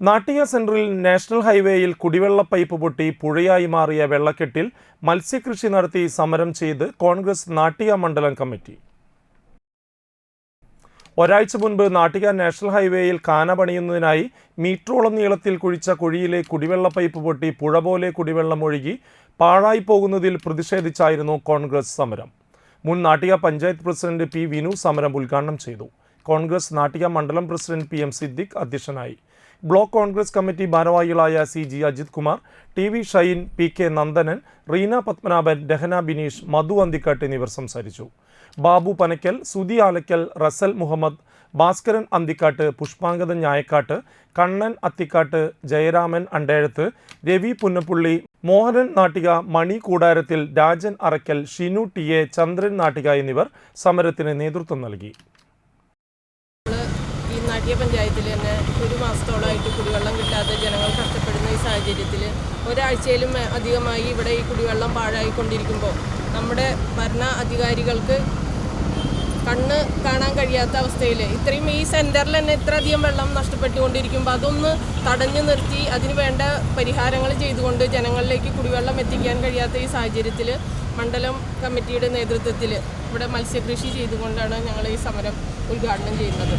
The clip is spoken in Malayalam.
നാട്ടിക സെൻട്രൽ നാഷണൽ ഹൈവേയിൽ കുടിവെള്ള പൈപ്പ് പൊട്ടി പുഴയായി മാറിയ വെള്ളക്കെട്ടിൽ മത്സ്യകൃഷി നടത്തി സമരം ചെയ്ത് കോൺഗ്രസ് നാട്ടിക മണ്ഡലം കമ്മിറ്റി. ഒരാഴ്ച മുൻപ് നാട്ടിക നാഷണൽ ഹൈവേയിൽ കാന പണിയുന്നതിനായി മീറ്ററോളം നീളത്തിൽ കുഴിച്ച കുഴിയിലെ കുടിവെള്ള പൈപ്പ് പൊട്ടി പുഴ പോലെ കുടിവെള്ളം ഒഴുകി പാഴായി പോകുന്നതിൽ പ്രതിഷേധിച്ചായിരുന്നു കോൺഗ്രസ് സമരം. മുൻ നാട്ടിക പഞ്ചായത്ത് പ്രസിഡന്റ് പി വിനു സമരം ഉദ്ഘാടനം ചെയ്തു. കോൺഗ്രസ് നാട്ടിക മണ്ഡലം പ്രസിഡന്റ് പി എം സിദ്ദിഖ് അധ്യക്ഷനായി. ബ്ലോക്ക് കോൺഗ്രസ് കമ്മിറ്റി ഭാരവാഹികളായ C G Ajith Kumar T V Shine P K Nandanan Reena Padmanabhan Rahana Bineesh Madhu Anthikkad എന്നിവർ സംസാരിച്ചു. Babu Panakkal Sudhi Alakkal Russell Muhammad Bhaskaran Anthikkad Pushpangadan Njayakkad Kannan Athikkad Jayaraman Andezhath Ravi Punnappully Mohanan Nattika Mani Koodarathil Rajan Arakkal Shinu T A Chandran Nattika എന്നിവർ സമരത്തിന് നേതൃത്വം നൽകി. ഈ നാട്യ പഞ്ചായത്തിൽ തന്നെ ഒരു മാസത്തോളമായിട്ട് കുടിവെള്ളം കിട്ടാതെ ജനങ്ങൾ കഷ്ടപ്പെടുന്ന ഈ സാഹചര്യത്തിൽ ഒരാഴ്ചയിലും അധികമായി ഇവിടെ ഈ കുടിവെള്ളം പാഴായിക്കൊണ്ടിരിക്കുമ്പോൾ നമ്മുടെ ഭരണ അധികാരികൾക്ക് കണ്ണ് കാണാൻ കഴിയാത്ത അവസ്ഥയിൽ ഇത്രയും ഈ സെന്ററിൽ തന്നെ ഇത്ര അധികം വെള്ളം നഷ്ടപ്പെട്ടുകൊണ്ടിരിക്കുമ്പോൾ അതൊന്ന് തടഞ്ഞു നിർത്തി അതിന് വേണ്ട പരിഹാരങ്ങൾ ചെയ്തുകൊണ്ട് ജനങ്ങളിലേക്ക് കുടിവെള്ളം എത്തിക്കാൻ കഴിയാത്ത ഈ സാഹചര്യത്തിൽ മണ്ഡലം കമ്മിറ്റിയുടെ നേതൃത്വത്തിൽ ഇവിടെ മത്സ്യകൃഷി ചെയ്തുകൊണ്ടാണ് ഞങ്ങൾ ഈ സമരം ഉദ്ഘാടനം ചെയ്യുന്നത്.